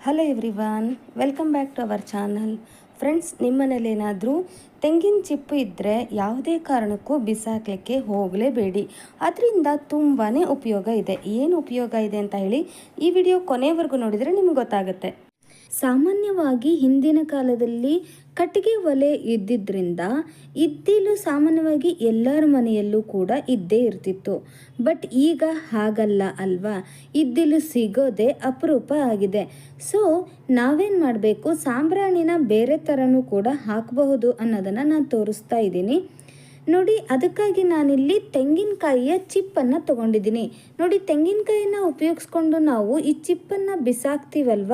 Hello everyone welcome back to our channel friends ನಿಮ್ಮನೇಲೇನಾದರೂ ತೆಂಗಿನ ಚಿಪ್ಪು ಇದ್ದರೆ ಯಾವುದೇ ಕಾರಣಕ್ಕೂ ಬಿಸಾಕಲಿಕ್ಕೆ ಹೋಗಲೇಬೇಡಿ. ಅದರಿಂದ ತುಂಬಾ ಉಪಯೋಗ ಇದೆ. ಏನು ಉಪಯೋಗ ಇದೆ ಅಂತ ಹೇಳಿ ಈ ವಿಡಿಯೋ ಕೊನೆವರೆಗೂ ನೋಡಿದರೆ ನಿಮ್ಗೆ ಗೊತ್ತಾಗುತ್ತೆ. ಸಾಮಾನ್ಯವಾಗಿ ಹಿಂದಿನ ಕಾಲದಲ್ಲಿ ಕಟ್ಟಿಗೆ ಒಲೆ ಇದ್ದಿದ್ದರಿಂದ ಇದ್ದಿಲು ಸಾಮಾನ್ಯವಾಗಿ ಎಲ್ಲರ ಮನೆಯಲ್ಲೂ ಕೂಡ ಇದ್ದೇ ಇರ್ತಿತ್ತು. ಬಟ್ ಈಗ ಹಾಗಲ್ಲ ಅಲ್ವಾ? ಇದ್ದಿಲು ಸಿಗೋದೇ ಅಪರೂಪ ಆಗಿದೆ. ಸೊ, ನಾವೇನು ಮಾಡಬೇಕು? ಸಾಂಬ್ರಾಣಿನ ಬೇರೆ ಥರನೂ ಕೂಡ ಹಾಕಬಹುದು ಅನ್ನೋದನ್ನು ನಾನು ತೋರಿಸ್ತಾ ಇದ್ದೀನಿ. ನೋಡಿ, ಅದಕ್ಕಾಗಿ ನಾನಿಲ್ಲಿ ತೆಂಗಿನಕಾಯಿಯ ಚಿಪ್ಪನ್ನು ತಗೊಂಡಿದ್ದೀನಿ. ನೋಡಿ ತೆಂಗಿನಕಾಯಿನ ಉಪಯೋಗಿಸ್ಕೊಂಡು ನಾವು ಈ ಚಿಪ್ಪನ್ನು ಬಿಸಾಕ್ತೀವಲ್ವ?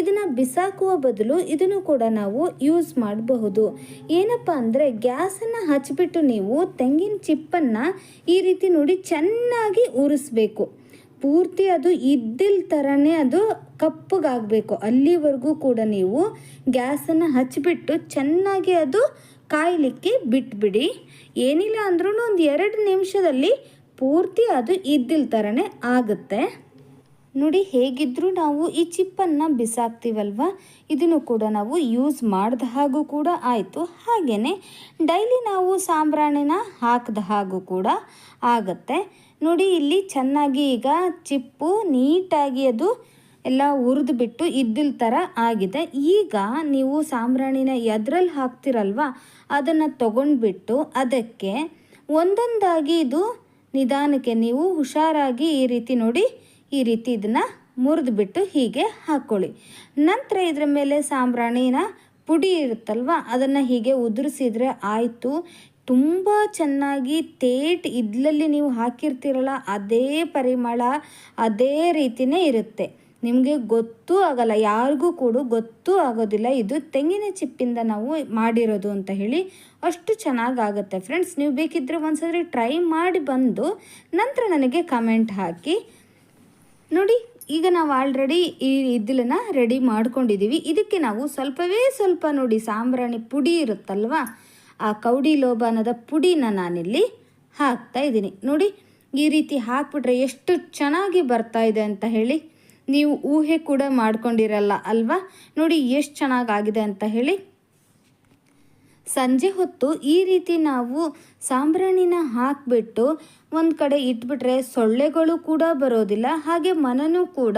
ಇದನ್ನು ಬಿಸಾಕುವ ಬದಲು ಇದನ್ನು ಕೂಡ ನಾವು ಯೂಸ್ ಮಾಡಬಹುದು. ಏನಪ್ಪ ಅಂದರೆ, ಗ್ಯಾಸನ್ನು ಹಚ್ಚಿಬಿಟ್ಟು ನೀವು ತೆಂಗಿನ ಚಿಪ್ಪನ್ನು ಈ ರೀತಿ ನೋಡಿ ಚೆನ್ನಾಗಿ ಉರಿಸ್ಬೇಕು. ಪೂರ್ತಿ ಅದು ಇದ್ದಿಲ್ ಥರನೇ ಅದು ಕಪ್ಪಗಾಗಬೇಕು. ಅಲ್ಲಿವರೆಗೂ ಕೂಡ ನೀವು ಗ್ಯಾಸನ್ನು ಹಚ್ಚಿಬಿಟ್ಟು ಚೆನ್ನಾಗಿ ಅದು ಕಾಯಲಿಕ್ಕೆ ಬಿಟ್ಬಿಡಿ. ಏನಿಲ್ಲ ಅಂದ್ರೂ ಒಂದು ಎರಡು ನಿಮಿಷದಲ್ಲಿ ಪೂರ್ತಿ ಅದು ಇದ್ದಿಲ್ ಥರನೇ ಆಗುತ್ತೆ. ನೋಡಿ ಹೇಗಿದ್ದರೂ ನಾವು ಈ ಚಿಪ್ಪನ್ನು ಬಿಸಾಕ್ತೀವಲ್ವ? ಇದನ್ನು ಕೂಡ ನಾವು ಯೂಸ್ ಮಾಡಿದ ಹಾಗೂ ಕೂಡ ಆಯಿತು. ಹಾಗೆಯೇ ಡೈಲಿ ನಾವು ಸಾಂಬ್ರಾಣಿನ ಹಾಕಿದ ಹಾಗೂ ಕೂಡ ಆಗುತ್ತೆ. ನೋಡಿ, ಇಲ್ಲಿ ಚೆನ್ನಾಗಿ ಈಗ ಚಿಪ್ಪು ನೀಟಾಗಿ ಅದು ಎಲ್ಲ ಹುರಿದು ಬಿಟ್ಟು ಇದ್ದಿಲ್ ಥರ ಆಗಿದೆ. ಈಗ ನೀವು ಸಾಂಬ್ರಾಣಿನ ಎದ್ರಲ್ಲಿ ಹಾಕ್ತಿರಲ್ವ? ಅದನ್ನು ತಗೊಂಡ್ಬಿಟ್ಟು ಅದಕ್ಕೆ ಒಂದೊಂದಾಗಿ ಇದು ನಿಧಾನಕ್ಕೆ ನೀವು ಹುಷಾರಾಗಿ ಈ ರೀತಿ ನೋಡಿ, ಈ ರೀತಿ ಇದನ್ನು ಮುರಿದ್ಬಿಟ್ಟು ಹೀಗೆ ಹಾಕ್ಕೊಳ್ಳಿ ನಂತರ ಇದರ ಮೇಲೆ ಸಾಂಬ್ರಾಣಿನ ಪುಡಿ ಇರುತ್ತಲ್ವ? ಅದನ್ನು ಹೀಗೆ ಉದುರಿಸಿದ್ರೆ ಆಯಿತು. ತುಂಬ ಚೆನ್ನಾಗಿ ತೇಟ್ ಇದ್ಲಲ್ಲಿ ನೀವು ಹಾಕಿರ್ತೀರಲ್ಲ, ಅದೇ ಪರಿಮಳ, ಅದೇ ರೀತಿಯೇ ಇರುತ್ತೆ. ನಿಮಗೆ ಗೊತ್ತೂ ಆಗಲ್ಲ, ಯಾರಿಗೂ ಕೂಡ ಗೊತ್ತೂ ಆಗೋದಿಲ್ಲ. ಇದು ತೆಂಗಿನ ಚಿಪ್ಪಿಂದ ನಾವು ಮಾಡಿರೋದು ಅಂತ ಹೇಳಿ ಅಷ್ಟು ಚೆನ್ನಾಗಾಗುತ್ತೆ ಫ್ರೆಂಡ್ಸ್ ನೀವು ಬೇಕಿದ್ದರೆ ಒಂದ್ಸರಿ ಟ್ರೈ ಮಾಡಿ ಬಂದು ನಂತರ ನನಗೆ ಕಮೆಂಟ್ ಹಾಕಿ. ನೋಡಿ, ಈಗ ನಾವು ಆಲ್ರೆಡಿ ಈ ಇದ್ದಲನ್ನು ರೆಡಿ ಮಾಡ್ಕೊಂಡಿದ್ದೀವಿ ಇದಕ್ಕೆ ನಾವು ಸ್ವಲ್ಪವೇ ಸ್ವಲ್ಪ ನೋಡಿ ಸಾಂಬ್ರಾಣಿ ಪುಡಿ ಇರುತ್ತಲ್ವ? ಆ ಕೌಡಿ ಲೋಬಾನದ ಪುಡಿನ ನಾನಿಲ್ಲಿ ಹಾಕ್ತಾ ಇದ್ದೀನಿ. ನೋಡಿ, ಈ ರೀತಿ ಹಾಕ್ಬಿಟ್ರೆ ಎಷ್ಟು ಚೆನ್ನಾಗಿ ಬರ್ತಾ ಇದೆ ಅಂತ ಹೇಳಿ. ನೀವು ಊಹೆ ಕೂಡ ಮಾಡ್ಕೊಂಡಿರಲ್ಲ ಅಲ್ವಾ? ನೋಡಿ ಎಷ್ಟು ಚೆನ್ನಾಗಾಗಿದೆ ಅಂತ ಹೇಳಿ. ಸಂಜೆ ಹೊತ್ತು ಈ ರೀತಿ ನಾವು ಸಾಂಬ್ರಾಣಿನ ಹಾಕಿಬಿಟ್ಟು ಒಂದು ಕಡೆ ಇಟ್ಬಿಟ್ರೆ ಸೊಳ್ಳೆಗಳು ಕೂಡ ಬರೋದಿಲ್ಲ, ಹಾಗೆ ಮನನೂ ಕೂಡ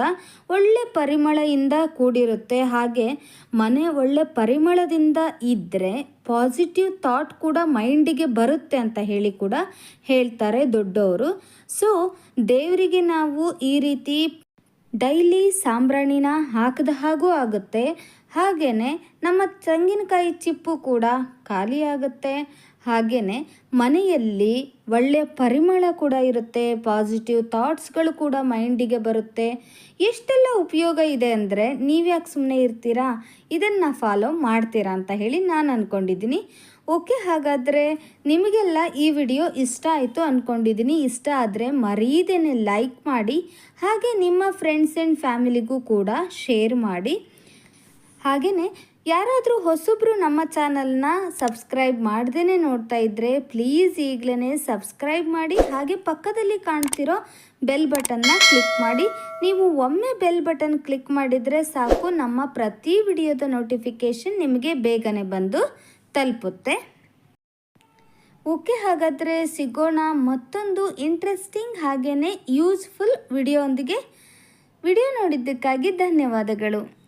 ಒಳ್ಳೆ ಪರಿಮಳದಿಂದ ಕೂಡಿರುತ್ತೆ. ಹಾಗೆ ಮನೆ ಒಳ್ಳೆ ಪರಿಮಳದಿಂದ ಇದ್ದರೆ ಪಾಸಿಟಿವ್ ಥಾಟ್ ಕೂಡ ಮೈಂಡಿಗೆ ಬರುತ್ತೆ ಅಂತ ಹೇಳಿ ಕೂಡ ಹೇಳ್ತಾರೆ ದೊಡ್ಡವರು. ಸೊ ದೇವರಿಗೆ ನಾವು ಈ ರೀತಿ ಡೈಲಿ ಸಾಂಬ್ರಾಣಿನ ಹಾಕದ ಹಾಗೂ ಆಗುತ್ತೆ. ಹಾಗೆಯೇ ನಮ್ಮ ತೆಂಗಿನಕಾಯಿ ಚಿಪ್ಪು ಕೂಡ ಖಾಲಿಯಾಗುತ್ತೆ ಹಾಗೆಯೇ ಮನೆಯಲ್ಲಿ ಒಳ್ಳೆಯ ಪರಿಮಳ ಕೂಡ ಇರುತ್ತೆ. ಪಾಸಿಟಿವ್ ಥಾಟ್ಸ್ಗಳು ಕೂಡ ಮೈಂಡಿಗೆ ಬರುತ್ತೆ. ಎಷ್ಟೆಲ್ಲ ಉಪಯೋಗ ಇದೆ ಅಂದರೆ ನೀವ್ಯಾಕೆ ಸುಮ್ಮನೆ ಇರ್ತೀರಾ? ಇದನ್ನು ಫಾಲೋ ಮಾಡ್ತೀರಾ ಅಂತ ಹೇಳಿ ನಾನು ಅಂದ್ಕೊಂಡಿದ್ದೀನಿ ಓಕೆ, ಹಾಗಾದರೆ ನಿಮಗೆಲ್ಲ ಈ ವಿಡಿಯೋ ಇಷ್ಟ ಆಯಿತು ಅಂದ್ಕೊಂಡಿದ್ದೀನಿ ಇಷ್ಟ ಆದರೆ ಮರೀದೇನೆ ಲೈಕ್ ಮಾಡಿ, ಹಾಗೆ ನಿಮ್ಮ ಫ್ರೆಂಡ್ಸ್ ಆ್ಯಂಡ್ ಫ್ಯಾಮಿಲಿಗೂ ಕೂಡ ಶೇರ್ ಮಾಡಿ. ಹಾಗೆಯೇ ಯಾರಾದರೂ ಹೊಸಬ್ರು ನಮ್ಮ ಚಾನಲ್ನ ಸಬ್ಸ್ಕ್ರೈಬ್ ಮಾಡ್ದೇ ನೋಡ್ತಾ ಇದ್ದರೆ ಪ್ಲೀಸ್ ಈಗಲೇ ಸಬ್ಸ್ಕ್ರೈಬ್ ಮಾಡಿ, ಹಾಗೆ ಪಕ್ಕದಲ್ಲಿ ಕಾಣ್ತಿರೋ ಬೆಲ್ ಬಟನ್ನ ಕ್ಲಿಕ್ ಮಾಡಿ. ನೀವು ಒಮ್ಮೆ ಬೆಲ್ ಬಟನ್ ಕ್ಲಿಕ್ ಮಾಡಿದರೆ ಸಾಕು, ನಮ್ಮ ಪ್ರತಿ ವಿಡಿಯೋದ ನೋಟಿಫಿಕೇಷನ್ ನಿಮಗೆ ಬೇಗನೆ ಬಂದು ತಲುಪುತ್ತೆ. ಓಕೆ ಹಾಗಾದರೆ ಸಿಗೋಣ ಮತ್ತೊಂದು ಇಂಟ್ರೆಸ್ಟಿಂಗ್ ಹಾಗೆಯೇ ಯೂಸ್ಫುಲ್ ವಿಡಿಯೋ ಒಂದಿಗೆ. ವಿಡಿಯೋ ನೋಡಿದ್ದಕ್ಕಾಗಿ ಧನ್ಯವಾದಗಳು.